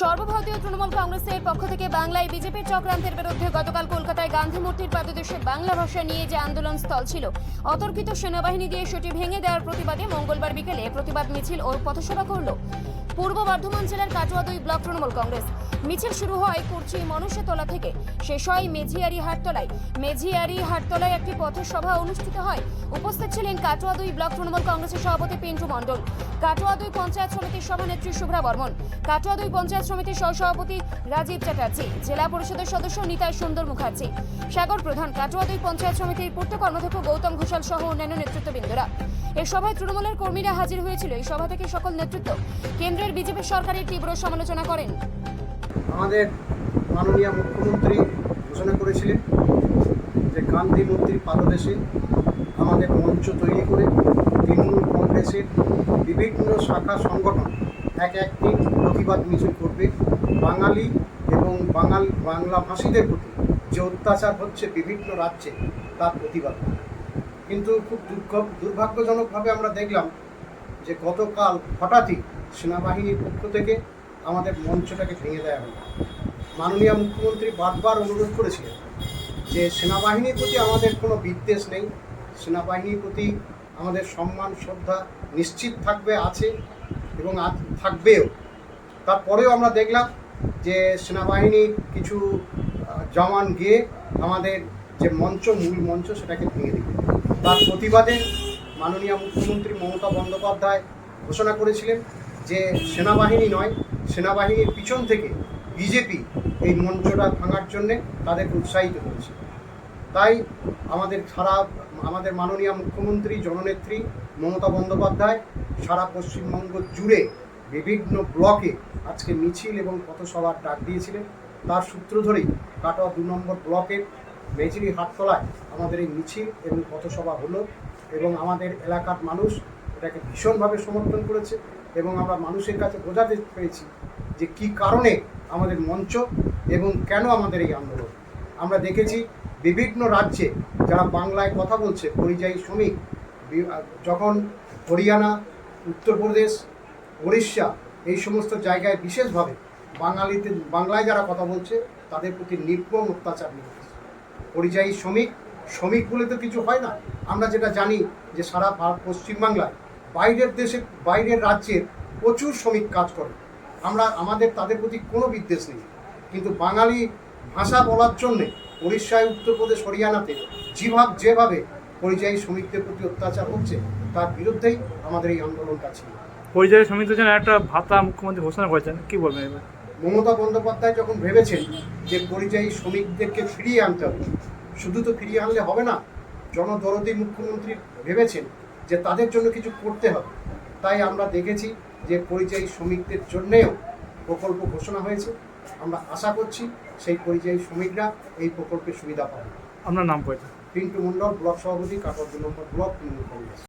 সর্বভারতীয় তৃণমূল কংগ্রেসের পক্ষ থেকে বাংলায় বিজেপির চক্রান্তের বিরুদ্ধে গতকাল কলকাতায় গান্ধী মূর্তির পাদদেশে বাংলা ভাষা নিয়ে যে আন্দোলন স্থল ছিল, অতর্কিত সেনাবাহিনী দিয়ে সেটি ভেঙে দেওয়ার প্রতিবাদে মঙ্গলবার বিকেলে প্রতিবাদ মিছিল ও পথসভা করল। পূর্ব বর্ধমান জেলার কাটোয়া দুই ব্লক তৃণমূল কংগ্রেস। মিছিল শুরু হয় কুর্চি মনুষ্যতলা থেকে। শেষ হয় মেঝিয়ারি হাটতলায়। মেঝিয়ারি হাটতলায় একটি পথসভা অনুষ্ঠিত হয়। উপস্থিত ছিলেন কাটোয়া দুই ব্লক তৃণমূল কংগ্রেসের সভাপতি পিন্টু মণ্ডল। কাটোয়া দুই পঞ্চায়েত সমিতির সভানেত্রী শুভ্রা বর্মন। কাটোয়া দুই পঞ্চায়েত সমিতির সহসভাপতি রাজীব চ্যাটার্জি, জেলা পরিষদের সদস্য নিতাই সুন্দর মুখার্জি, সাগর প্রধান কাটোয়া দুই পঞ্চায়েত সমিতির পূর্ত কর্মাধ্যক্ষ গৌতম ঘোষাল সহ অন্যান্য নেতৃত্ববৃন্দরা। এই সভায় তৃণমূলের কর্মীরা হাজির হয়েছিল। এই সভা থেকে সকল নেতৃত্ব কেন্দ্রের বিজেপি সরকারের তীব্র সমালোচনা করেন। আমাদের মাননীয় মুখ্যমন্ত্রী ঘোষণা করেছিলেন যে গান্ধী মূর্তির পাদদেশে আমাদের মঞ্চ তৈরি করে তৃণমূল কংগ্রেসের বিভিন্ন শাখা সংগঠন এক একটি প্রতিবাদ মিছিল করবে। বাঙালি এবং বাঙাল বাংলা ভাষীদের প্রতি যে অত্যাচার হচ্ছে বিভিন্ন রাজ্যে, তার প্রতিবাদ। কিন্তু খুব দুর্ঘ দুর্ভাগ্যজনকভাবে আমরা দেখলাম যে গতকাল হঠাৎই সেনাবাহিনীর পক্ষ থেকে আমাদের মঞ্চটাকে ভেঙে দেওয়া হলো। মাননীয় মুখ্যমন্ত্রী বারবার অনুরোধ করেছিলেন যে সেনাবাহিনীর প্রতি আমাদের কোনো বিদ্বেষ নেই, সেনাবাহিনীর প্রতি আমাদের সম্মান, শ্রদ্ধা নিশ্চিত থাকবে, আছে এবং থাকবেও। তারপরেও আমরা দেখলাম যে সেনাবাহিনীর কিছু জওয়ান গিয়ে আমাদের যে মঞ্চ, মূল মঞ্চ, সেটাকে ভেঙে দিল। তার প্রতিবাদে মাননীয় মুখ্যমন্ত্রী মমতা বন্দ্যোপাধ্যায় ঘোষণা করেছিলেন যে সেনাবাহিনী নয়, সেনাবাহিনীর পিছন থেকে বিজেপি এই মঞ্চটা ভাঙার জন্যে তাদেরকে উৎসাহিত করেছে। তাই আমাদের সারা, আমাদের মাননীয় মুখ্যমন্ত্রী, জননেত্রী মমতা বন্দ্যোপাধ্যায় সারা পশ্চিমবঙ্গ জুড়ে বিভিন্ন ব্লকে আজকে মিছিল এবং পথসভার ডাক দিয়েছিলেন। তার সূত্র ধরেই কাটোয়া দু নম্বর ব্লকের মেঝিরি হাটতলায় আমাদের এই মিছিল এবং পথসভা হলো এবং আমাদের এলাকার মানুষ এটাকে ভীষণভাবে সমর্থন করেছে এবং আমরা মানুষের কাছে বোঝাতে পেরেছি যে কি কারণে আমাদের মঞ্চ এবং কেন আমাদের এই আন্দোলন। আমরা দেখেছি বিভিন্ন রাজ্যে যারা বাংলায় কথা বলছে, পরিযায়ী শ্রমিক যখন হরিয়ানা, উত্তরপ্রদেশ উড়িষ্যা এই সমস্ত জায়গায় বিশেষভাবে বাঙালিতে, বাংলায় যারা কথা বলছে, তাদের প্রতি নির্মম অত্যাচার নিয়ে পরিযায়ী শ্রমিক শ্রমিক বলে তো কিছু হয় না। আমরা যেটা জানি যে সারা ভারত পশ্চিমবাংলায় বাইরের দেশে, বাইরের রাজ্যের প্রচুর শ্রমিক কাজ করে। আমরা, আমাদের, তাদের প্রতি কোনো বিদ্বেষ নেই। কিন্তু বাঙালি ভাষা বলার জন্যে উড়িষ্যায় উত্তরপ্রদেশ, হরিয়ানাতে যেভাবে যেভাবে পরিযায়ী শ্রমিকদের প্রতি অত্যাচার হচ্ছে, তার বিরুদ্ধেই আমাদের এই আন্দোলনটা ছিল। পরিযায়ী শ্রমিকদের জন্য একটা ভাতা মুখ্যমন্ত্রী ঘোষণা করেছেন। কি বলবেন এবার? মমতা বন্দ্যোপাধ্যায় যখন ভেবেছেন যে পরিযায়ী শ্রমিকদেরকে ফিরিয়ে আনতে হবে শুধু তো ফিরিয়ে আনলে হবে না জনদরদি মুখ্যমন্ত্রী ভেবেছেন যে তাদের জন্য কিছু করতে হবে। তাই আমরা দেখেছি যে পরিযায়ী শ্রমিকদের জন্যেও প্রকল্প ঘোষণা হয়েছে। আমরা আশা করছি সেই পরিযায়ী শ্রমিকরা এই প্রকল্পের সুবিধা পাবে। আপনার নাম পরিচয় পিন্টু মণ্ডল ব্লক সভাপতি কাটোয়া দু নম্বর ব্লক তৃণমূল কংগ্রেস।